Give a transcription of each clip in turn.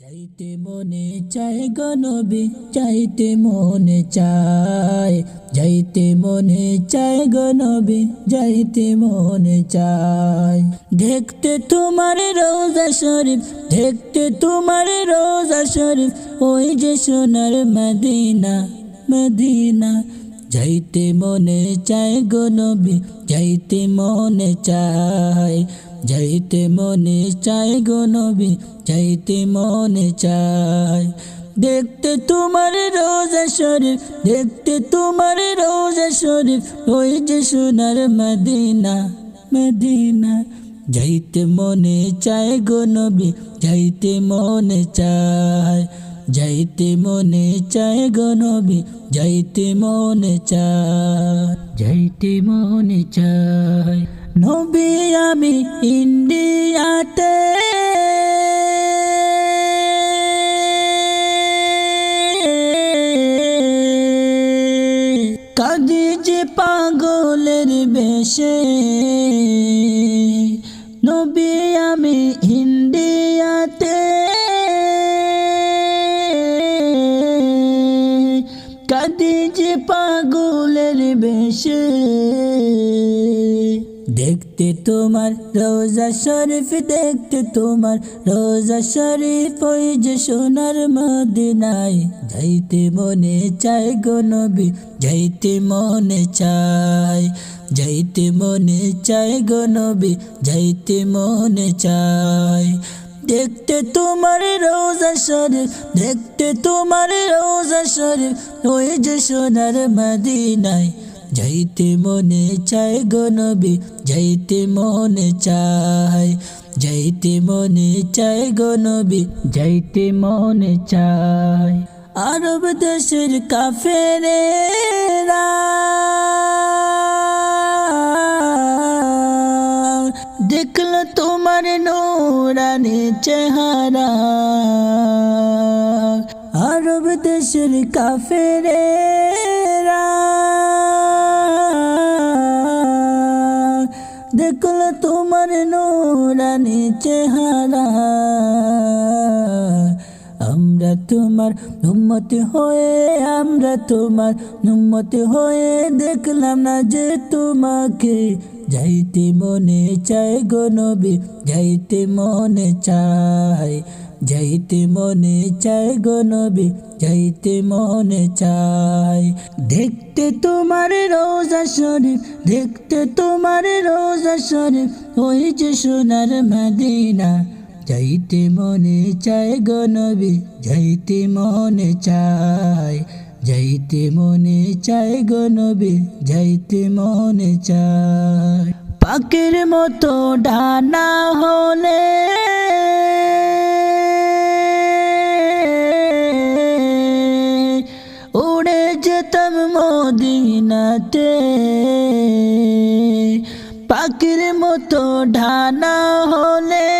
যাইতে মনে চায় গনবি চাইতে মনে চায়। যাইতে মনে চায় গনবি যাইতে মনে চায়। দেখতে তোমার রোজা শরীফ, দেখতে তোমার রোজা শরীফ, ওই যে সোনার মদিনা মদিনা। যাইতে মনে চায় গনবি যাইতে মনে চায়। যাইতে মনে চায় গনবি যাইতে মনে চায়। দেখতে তোমার রোজা শরীফ, দেখতে তোমার রোজা শরীফ, ওই যে সোনার মদিনা মদিনা। যাইতে মনে চায় গনবি যাইতে মনে চায়। যাইতে মনে চায় গনবি যাইতে মনে চায়। যাইতে মনে চায়। নবী আমি ইন্ডিয়াতে। কাঁদি যে পাগলের বেশে। নবী আমি ইন্ডিয়াতে। কাঁদি যে পাগলের বেশে। দেখতে তোমার রোজা শরীফ, দেখতে তোমার রোজা শরীফ, ওই যে সোনার মদিনায়। যাইতে মনে চায় গো নবী, যাইতে মনে চায়। যাইতে মনে চায় গো নবী, যাইতে মনে চায়। দেখতে তোমার রোজা শরীফ, দেখতে তোমার রোজা শরীফ, ওই যে সোনার মদিনায়। যাইতে মনে চায় গো যাইতে মনে চায়, যাইতে মনে চায় গো যাইতে মনে চায়। আরব দেশের কাফেরেরা দেখল তোমার নোরানি চেহারা। আরব দেশের কাফেরেরা দেখল তোমার নোরানি চেহারা। আমরা তোমার নুম্মত হয়ে, আমরা তোমার নুম্মত হয়ে দেখলাম না যে তোমাকে যাইতে মনে চায় গো নবী, যাইতে মনে চায়, যাইতে মনে চায় গো নবী, যাইতে মনে চায়। দেখতে তোমার রোজা শরীফ, দেখতে তোমার রোজা শরীফ, ওই যে সোনার মদিনা। যাইতে মনে চায় গো নবী, যাইতে মনে চায় যাইতে মনে চায় গো নবী, যাইতে মনে চায়। পাখির মতো ডানা হলে উড়ে যেতাম মদিনাতে। পাখির মতো ডানা হলে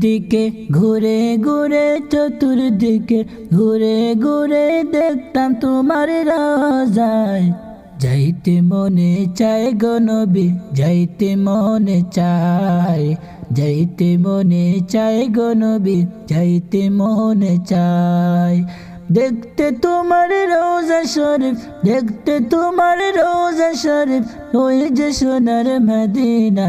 চতুর্দিকে ঘুরে ঘুরে চতুর্দিকে ঘুরে ঘুরে দেখতাম তোমার রাজায়। যাইতে মনে চায় গো নবী, যাইতে মনে চায়। যাইতে মনে চায় গো নবী, যাইতে মনে চায়। দেখতে তোমার রোজা শরীফ, দেখতে তোমার রোজা শরীফ, ওই যে সোনার মদিনা।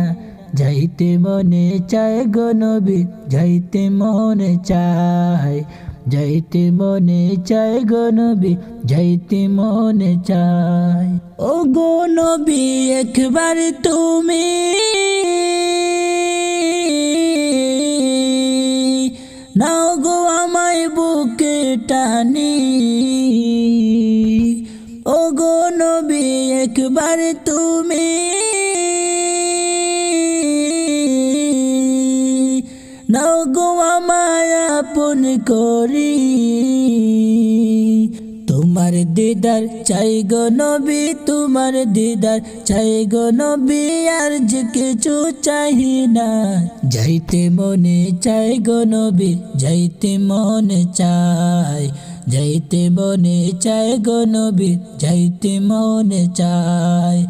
যাইতে মনে চায় গো নবী, যাইতে মনে চায়। যাইতে মনে চায় গো নবী, যাইতে মনে চায়। ও গো একবার তুমি নাও গো আমায় বুকে টানি। ও গো একবার তুমি নাও গো আমায় করি। তোমার দিদার চাই গো নবী, তোমার দিদার চাই গো নবী, আর যে কিছু চাহি না। যাইতে মনে চাই গো নবী, যাইতে মনে চাই। যাইতে মনে চায় গো নবী, যাইতে মনে চায়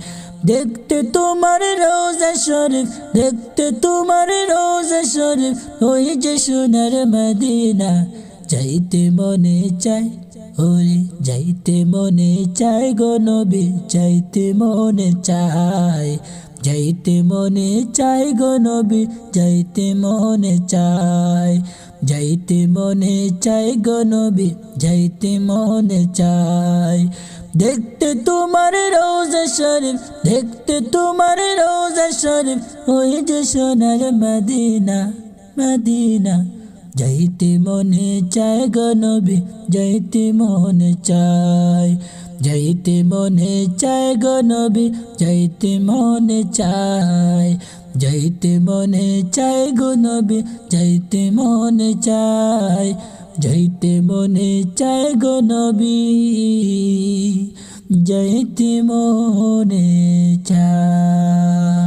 দেখতে তোমার রোজা শরীফ, দেখতে তোমার রোজা শরীফ, ওই যে সোনার মদিনা। যাইতে মনে চাই ওরে যাইতে মনে চায় গো নবী, যাইতে মনে চায়, যাইতে মনে চায় গো নবী, যাইতে মনে চায়, যাইতে মনে চাই গো নবী, যাইতে মনে চায়। দেখতে তোমার রোজা শরীফ, দেখতে তোমার রোজা শরীফ, ওই যে সোনার মদিনা মদিনা। যাইতে মনে চায় গো নবী, যাইতে মনে চায়। যাইতে মনে চায় গো নবী, যাইতে মনে চায়। যাইতে মনে চায় গো নবী, যাইতে মনে চায়। যাইতে মনে চায় গো নবী যাইতে মনে চায়।